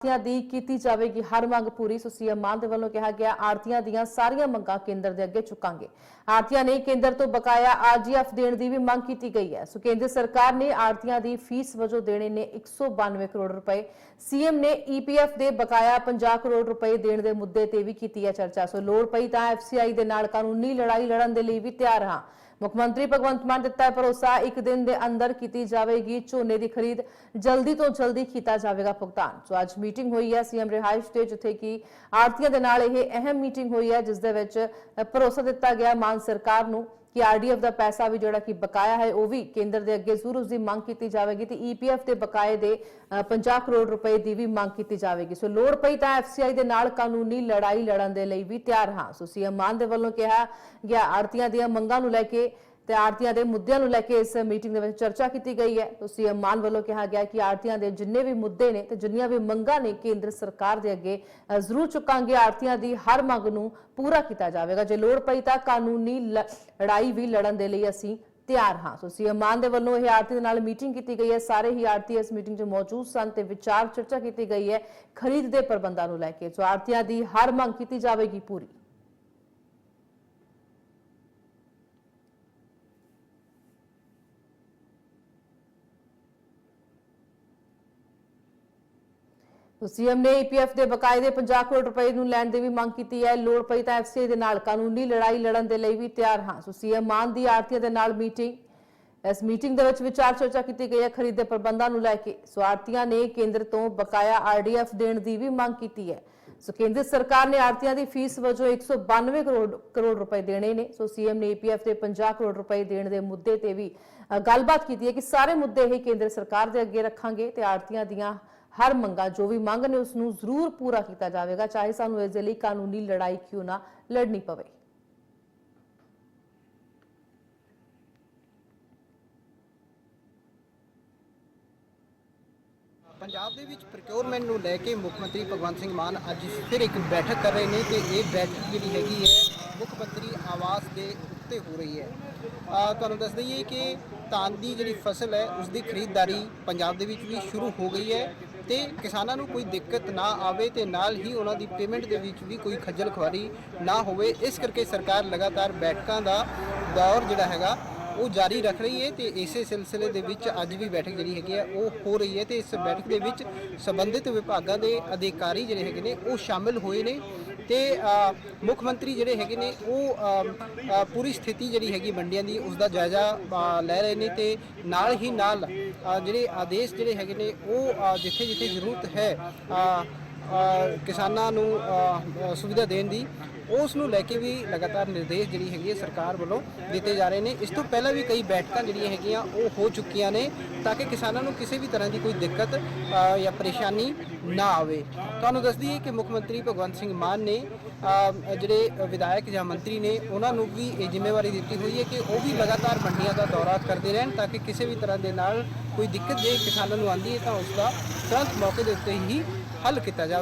ਆਰਤੀਆਂ ਦੀ ਕੀਤੀ ਜਾਵੇਗੀ ਹਰ ਮੰਗ ਪੂਰੀ। ਸੋ ਸੀਐਮ ਮਾਨ ਦੇ ਵੱਲੋਂ ਕਿਹਾ ਗਿਆ ਆਰਤੀਆਂ ਦੀਆਂ ਸਾਰੀਆਂ ਮੰਗਾਂ ਕੇਂਦਰ ਦੇ ਅੱਗੇ ਚੁੱਕਾਂਗੇ। ਆਰਤੀਆਂ ਨੇ ਕੇਂਦਰ ਤੋਂ ਬਕਾਇਆ ਆਰਜੀਐਫ ਦੇਣ ਦੀ ਵੀ ਮੰਗ ਕੀਤੀ ਗਈ ਹੈ। ਸੋ ਕੇਂਦਰ ਸਰਕਾਰ ਨੇ ਆਰਤੀਆਂ ਦੀ ਫੀਸ ਵਜੋਂ ਦੇਣੇ ਨੇ 192 ਕਰੋੜ ਰੁਪਏ। ਸੀਐਮ ਨੇ ਈਪੀਐਫ ਦੇ ਬਕਾਇਆ 50 ਕਰੋੜ ਰੁਪਏ ਦੇਣ ਦੇ ਮੁੱਦੇ ਤੇ ਵੀ ਕੀਤੀ ਹੈ ਚਰਚਾ। ਸੋ ਲੋੜ ਪਈ ਤਾਂ ਐਫਸੀਆਈ ਦੇ ਨਾਲ ਕਾਨੂੰਨੀ ਲੜਾਈ ਲੜਨ ਦੇ ਲਈ ਵੀ ਤਿਆਰ ਹਾਂ। ਮੁੱਖ ਮੰਤਰੀ ਭਗਵੰਤ ਮਾਨ ਦਿੱਤਾ ਹੈ ਭਰੋਸਾ, ਇੱਕ ਦਿਨ ਦੇ ਅੰਦਰ ਕੀਤੀ ਜਾਵੇਗੀ ਝੋਨੇ ਦੀ ਖਰੀਦ, ਜਲਦੀ ਤੋਂ ਜਲਦੀ ਕੀਤਾ ਜਾਵੇਗਾ ਭੁਗਤਾਨ। ਸੋ ਅੱਜ ਮੀਟਿੰਗ ਹੋਈ ਹੈ ਸੀਐਮ ਰਿਹਾਇਸ਼ ਤੇ, ਜਿੱਥੇ ਕਿ ਆਰਤੀਆਂ ਦੇ ਨਾਲ ਇਹ ਅਹਿਮ ਮੀਟਿੰਗ ਹੋਈ ਹੈ, ਜਿਸ ਦੇ ਵਿੱਚ ਭਰੋਸਾ ਦਿੱਤਾ ਗਿਆ ਮਾਨ ਸਰਕਾਰ ਨੂੰ। ਕਿ ਆਰਡੀਐਫ ਦਾ ਪੈਸਾ ਵੀ ਜਿਹੜਾ ਕਿ ਬਕਾਇਆ ਹੈ ਉਹ ਵੀ ਕੇਂਦਰ ਦੇ ਅੱਗੇ ਜ਼ਰੂਰ ਉਸ ਦੀ ਮੰਗ ਕੀਤੀ ਜਾਵੇਗੀ ਤੇ ਈਪੀਐਫ ਦੇ ਬਕਾਏ ਦੇ ਅ, 50 ਕਰੋੜ ਰੁਪਏ ਦੀ ਵੀ ਮੰਗ ਕੀਤੀ ਜਾਵੇਗੀ। ਸੋ ਲੋੜ ਪਈ ਤਾਂ ਐਫਸੀਆਈ ਦੇ ਨਾਲ ਕਾਨੂੰਨੀ ਲੜਾਈ ਲੜਨ ਦੇ ਲਈ ਵੀ ਤਿਆਰ ਹਾਂ। ਸੋ ਸੀਐਮ ਮਾਨ ਦੇ ਵੱਲੋਂ ਕਿਹਾ ਗਿਆ ਆਰਤੀਆਂ ਦੀਆਂ ਮੰਗਾਂ ਨੂੰ ਲੈ ਕੇ ਤੇ ਆਰਤੀਆਂ ਦੇ ਮੁੱਦਿਆਂ ਨੂੰ ਲੈ ਕੇ ਇਸ ਮੀਟਿੰਗ ਦੇ ਵਿੱਚ ਚਰਚਾ ਕੀਤੀ ਗਈ ਹੈ। ਤੋਂ ਸੀਐਮ ਮਾਨ ਵੱਲੋਂ ਕਿਹਾ ਗਿਆ ਕਿ ਆਰਤੀਆਂ ਦੇ ਜਿੰਨੇ ਵੀ ਮੁੱਦੇ ਨੇ ਤੇ ਜਿੰਨੀਆਂ ਵੀ ਮੰਗਾਂ ਨੇ ਕੇਂਦਰ ਸਰਕਾਰ ਦੇ ਅੱਗੇ ਜ਼ਰੂਰ ਚੁੱਕਾਂਗੇ। ਆਰਤੀਆਂ ਦੀ ਹਰ ਮੰਗ ਨੂੰ ਪੂਰਾ ਕੀਤਾ ਜਾਵੇਗਾ। ਜੇ ਲੋੜ ਪਈ ਤਾਂ ਕਾਨੂੰਨੀ ਲੜਾਈ ਵੀ ਲੜਨ ਦੇ ਲਈ ਅਸੀਂ ਤਿਆਰ ਹਾਂ। ਸੋ ਸੀਐਮ ਮਾਨ ਦੇ ਵੱਲੋਂ ਇਹ ਆਰਤੀ ਦੇ ਨਾਲ ਮੀਟਿੰਗ ਕੀਤੀ ਗਈ ਹੈ। ਸਾਰੇ ਹੀ ਆਰਤੀ ਇਸ ਮੀਟਿੰਗ 'ਚ ਮੌਜੂਦ ਸਨ ਤੇ ਵਿਚਾਰ ਚਰਚਾ ਕੀਤੀ ਗਈ ਹੈ ਖਰੀਦ ਦੇ ਪ੍ਰਬੰਧਾਂ ਨੂੰ ਲੈ ਕੇ। ਸੋ ਆਰਤੀਆਂ ਦੀ ਹਰ ਮੰਗ ਕੀਤੀ ਜਾਵੇਗੀ ਪੂਰੀ। ਸੀਐਮ ਨੇ ਈਪੀਐਫ ਦੇ ਬਕਾਏ ਦੇ 50 ਕਰੋੜ ਰੁਪਏ ਨੂੰ ਲੈਣ ਦੀ ਵੀ ਮੰਗ ਕੀਤੀ ਹੈ। ਲੋੜ ਪਈ ਤਾਂ ਐਫਸੀਆਈ ਦੇ ਨਾਲ ਕਾਨੂੰਨੀ ਲੜਾਈ ਲੜਨ ਦੇ ਲਈ ਵੀ ਤਿਆਰ ਹਾਂ। ਸੋ ਸੀਐਮ ਮਾਨ ਦੀ ਆਰਤੀਆਂ ਦੇ ਨਾਲ ਮੀਟਿੰਗ। ਇਸ ਮੀਟਿੰਗ ਦੇ ਵਿੱਚ ਵਿਚਾਰ ਚਰਚਾ ਕੀਤੀ ਗਈ ਹੈ ਖਰੀਦ ਦੇ ਪ੍ਰਬੰਧਾਂ ਨੂੰ ਲੈ ਕੇ। ਸੋ ਆਰਤੀਆਂ ਨੇ ਕੇਂਦਰ ਤੋਂ ਬਕਾਇਆ ਆਰਡੀਐਫ ਦੇਣ ਦੀ ਵੀ ਮੰਗ ਕੀਤੀ ਹੈ। ਸੋ ਕੇਂਦਰ ਸਰਕਾਰ ਨੇ ਆਰਤੀਆਂ ਦੀ ਫੀਸ ਵਜੋਂ 192 ਕਰੋੜ ਕਰੋੜ ਰੁਪਏ ਦੇਣੇ ਨੇ। ਸੋ ਸੀਐਮ ਨੇ ਈਪੀਐਫ ਦੇ 50 ਕਰੋੜ ਰੁਪਏ ਦੇਣ ਦੇ ਮੁੱਦੇ ਤੇ ਵੀ ਗੱਲਬਾਤ ਕੀਤੀ ਹੈ ਕਿ ਸਾਰੇ ਮੁੱਦੇ ਇਹ ਕੇਂਦਰ ਸਰਕਾਰ ਦੇ ਅੱਗੇ ਰੱਖਾਂਗੇ ਤੇ ਆਰਤੀਆਂ ਦੀਆਂ ਹਰ ਮੰਗਾ ਜੋ ਵੀ ਮੰਗ ਨੇ ਉਸ ਨੂੰ ਜ਼ਰੂਰ ਪੂਰਾ ਕੀਤਾ ਜਾਵੇਗਾ, ਚਾਹੇ ਸਾਨੂੰ ਇਸ ਦੇ ਲਈ ਕਾਨੂੰਨੀ ਲੜਾਈ ਕਿਉਂ ਨਾ ਲੜਨੀ ਪਵੇ। ਪੰਜਾਬ ਦੇ ਵਿੱਚ ਪ੍ਰੋਕਿਉਰਮੈਂਟ ਨੂੰ ਲੈ ਕੇ ਮੁੱਖ ਮੰਤਰੀ ਭਗਵੰਤ ਸਿੰਘ ਮਾਨ ਅੱਜ ਫਿਰ ਇੱਕ ਬੈਠਕ ਕਰ ਰਹੇ ਨੇ ਤੇ ਇਹ ਬੈਠਕ ਜਿਹੜੀ ਹੈਗੀ ਹੈ, ਮੁੱਖ ਮੰਤਰੀ ਆਵਾਸ ਦੇ ਉੱਤੇ ਹੋ ਰਹੀ ਹੈ। ਤੁਹਾਨੂੰ ਦੱਸ ਦਈਏ ਕਿ ਧਾਨ ਦੀ ਜਿਹੜੀ ਫਸਲ ਹੈ ਉਸ ਦੀ ਖਰੀਦਦਾਰੀ ਪੰਜਾਬ ਦੇ ਵਿੱਚ ਵੀ ਸ਼ੁਰੂ ਹੋ ਗਈ ਹੈ। ਤੇ ਕਿਸਾਨਾਂ ਨੂੰ ਕੋਈ ਦਿੱਕਤ ਨਾ ਆਵੇ ਤੇ ਨਾਲ ਹੀ ਉਹਨਾਂ ਦੀ ਪੇਮੈਂਟ ਦੇ ਵਿੱਚ ਵੀ ਕੋਈ ਖੱਜਲ ਖੁਆਰੀ ਨਾ ਹੋਵੇ। ਇਸ ਕਰਕੇ ਸਰਕਾਰ ਲਗਾਤਾਰ ਬੈਠਕਾਂ ਦਾ ਦੌਰ ਜਿਹੜਾ ਹੈਗਾ, ਉਹ ਜਾਰੀ ਰੱਖ ਰਹੀ ਹੈ ਤੇ ਇਸੇ ਸਿਲਸਿਲੇ ਦੇ ਵਿੱਚ ਅੱਜ ਵੀ ਬੈਠਕ ਜਿਹੜੀ ਹੈਗੀ ਹੈ, ਉਹ ਹੋ ਰਹੀ ਹੈ ਤੇ ਇਸ ਬੈਠਕ ਦੇ ਵਿੱਚ ਸੰਬੰਧਿਤ ਵਿਭਾਗਾਂ ਦੇ ਅਧਿਕਾਰੀ ਜਿਹੜੇ ਹੈਗੇ ਨੇ, ਉਹ ਸ਼ਾਮਿਲ ਹੋਏ ਨੇ। ਤੇ ਮੁੱਖ ਮੰਤਰੀ ਜਿਹੜੇ ਹੈਗੇ ਨੇ, ਉਹ ਪੂਰੀ ਸਥਿਤੀ ਜਿਹੜੀ ਹੈਗੀ ਮੰਡੀਆਂ ਦੀ ਉਸ ਦਾ ਜਾਇਜ਼ਾ ਲੈ ਰਹੇ ਨੇ ਤੇ ਨਾਲ ਹੀ ਨਾਲ ਜਿਹੜੇ ਆਦੇਸ਼ ਜਿਹੜੇ ਹੈਗੇ ਨੇ, ਉਹ ਜਿੱਥੇ ਜਿੱਥੇ ਜ਼ਰੂਰਤ ਹੈ ਕਿਸਾਨਾਂ ਨੂੰ ਸੁਵਿਧਾ ਦੇਣ ਦੀ, ਉਸ ਨੂੰ ਲੈ ਕੇ ਵੀ ਲਗਾਤਾਰ ਨਿਰਦੇਸ਼ ਜਿਹੜੀ ਹੈਗੀ ਹੈ ਸਰਕਾਰ ਵੱਲੋਂ ਦਿੱਤੇ ਜਾ ਰਹੇ ਨੇ। ਇਸ ਤੋਂ ਪਹਿਲਾਂ ਵੀ ਕਈ ਬੈਠਕਾਂ ਜਿਹੜੀਆਂ ਹੈਗੀਆਂ, ਉਹ ਹੋ ਚੁੱਕੀਆਂ ਨੇ ਤਾਂ ਕਿ ਕਿਸਾਨਾਂ ਨੂੰ ਕਿਸੇ ਵੀ ਤਰ੍ਹਾਂ ਦੀ ਕੋਈ ਦਿੱਕਤ ਜਾਂ ਪਰੇਸ਼ਾਨੀ ਨਾ ਆਵੇ। ਤੁਹਾਨੂੰ ਦੱਸ ਦਈਏ ਕਿ ਮੁੱਖ ਮੰਤਰੀ ਭਗਵੰਤ ਸਿੰਘ ਮਾਨ ਨੇ ਜਿਹੜੇ ਵਿਧਾਇਕ ਜਾਂ ਮੰਤਰੀ ਨੇ, ਉਹਨਾਂ ਨੂੰ ਵੀ ਇਹ ਜ਼ਿੰਮੇਵਾਰੀ ਦਿੱਤੀ ਹੋਈ ਹੈ ਕਿ ਉਹ ਵੀ ਲਗਾਤਾਰ ਮੰਡੀਆਂ ਦਾ ਦੌਰਾ ਕਰਦੇ ਰਹਿਣ ਤਾਂ ਕਿ ਕਿਸੇ ਵੀ ਤਰ੍ਹਾਂ ਦੇ ਨਾਲ ਕੋਈ ਦਿੱਕਤ ਜੇ ਕਿਸਾਨਾਂ ਨੂੰ ਆਉਂਦੀ ਹੈ ਤਾਂ ਉਸ ਦਾ ਤੁਰੰਤ ਮੌਕੇ ਦੇ ਉੱਤੇ ਹੀ ਹੱਲ ਕੀਤਾ ਜਾਵੇ।